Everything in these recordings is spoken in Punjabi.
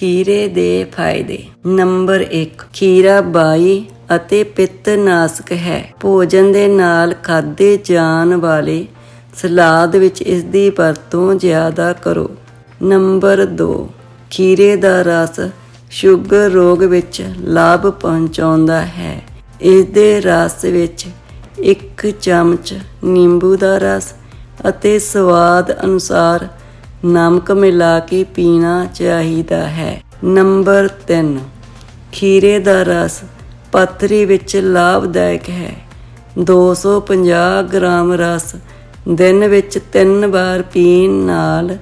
ਖੀਰੇ ਦੇ ਫਾਇਦੇ। ਨੰਬਰ 1 ਖੀਰਾ ਬਾਈ ਅਤੇ ਪਿੱਤ ਨਾਸ਼ਕ ਹੈ। ਭੋਜਨ ਦੇ ਨਾਲ ਖਾਦੇ ਜਾਣ ਵਾਲੇ ਸਲਾਦ ਵਿੱਚ ਇਸ ਦੀ ਵਰਤੋਂ ਜ਼ਿਆਦਾ ਕਰੋ। ਨੰਬਰ 2 ਖੀਰੇ ਦਾ ਰਸ ਸ਼ੂਗਰ ਰੋਗ ਵਿੱਚ ਲਾਭ ਪਹੁੰਚਾਉਂਦਾ ਹੈ। ਇਸ ਦੇ ਰਸ ਵਿੱਚ ਇੱਕ ਚਮਚ ਨਿੰਬੂ ਦਾ ਰਸ ਅਤੇ ਸਵਾਦ ਅਨੁਸਾਰ ਨਮਕ ਮਿਲਾ ਕੇ ਪੀਣਾ ਚਾਹੀਦਾ ਹੈ। ਨੰਬਰ 3 ਖੀਰੇ ਦਾ ਰਸ ਪੱਥਰੀ ਵਿੱਚ ਲਾਭਦਾਇਕ ਹੈ। 250 ਗ੍ਰਾਮ ਰਸ ਦਿਨ ਵਿੱਚ 3 ਵਾਰ ਪੀਣ ਨਾਲ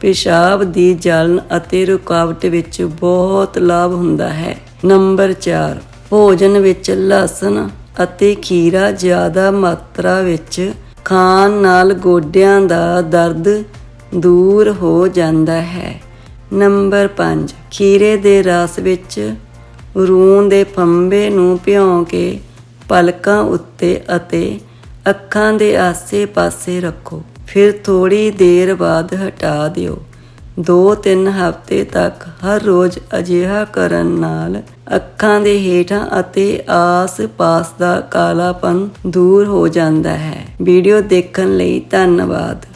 ਪਿਸ਼ਾਬ ਦੀ ਜਲਨ ਅਤੇ ਰੁਕਾਵਟ ਵਿੱਚ ਬਹੁਤ ਲਾਭ ਹੁੰਦਾ ਹੈ। ਨੰਬਰ 4 ਭੋਜਨ ਵਿੱਚ ਲਸਣ ਅਤੇ ਖੀਰਾ ਜ਼ਿਆਦਾ ਮਾਤਰਾ ਵਿੱਚ ਖਾਣ ਨਾਲ ਗੋਡਿਆਂ ਦਾ ਦਰਦ ਦੂਰ ਹੋ ਜਾਂਦਾ ਹੈ। ਨੰਬਰ 5 ਖੀਰੇ ਦੇ ਰਸ ਵਿੱਚ ਰੂੰ ਦੇ ਫੰਬੇ ਨੂੰ ਭਿਉਂ ਕੇ ਪਲਕਾਂ ਉੱਤੇ ਅਤੇ ਅੱਖਾਂ ਦੇ ਆਸੇ-ਪਾਸੇ ਰੱਖੋ। ਫਿਰ ਥੋੜੀ ਦੇਰ ਬਾਅਦ ਹਟਾ ਦਿਓ। 2-3 ਹਫ਼ਤੇ ਤੱਕ ਹਰ ਰੋਜ਼ ਅਜਿਹਾ ਕਰਨ ਨਾਲ ਅੱਖਾਂ ਦੇ ਹੇਠਾਂ ਅਤੇ ਆਸ-ਪਾਸ ਦਾ ਕਾਲਾਪਨ ਦੂਰ ਹੋ ਜਾਂਦਾ ਹੈ। ਵੀਡੀਓ ਦੇਖਣ ਲਈ ਧੰਨਵਾਦ।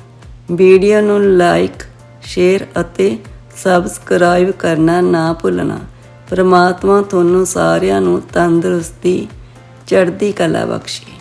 ਵੀਡੀਓ ਨੂੰ ਲਾਈਕ, ਸ਼ੇਅਰ ਅਤੇ ਸਬਸਕ੍ਰਾਈਬ ਕਰਨਾ ਨਾ ਭੁੱਲਣਾ। ਪ੍ਰਮਾਤਮਾ ਤੁਹਾਨੂੰ ਸਾਰਿਆਂ ਨੂੰ ਤੰਦਰੁਸਤੀ, ਚੜ੍ਹਦੀ ਕਲਾ ਬਖਸ਼ੇ।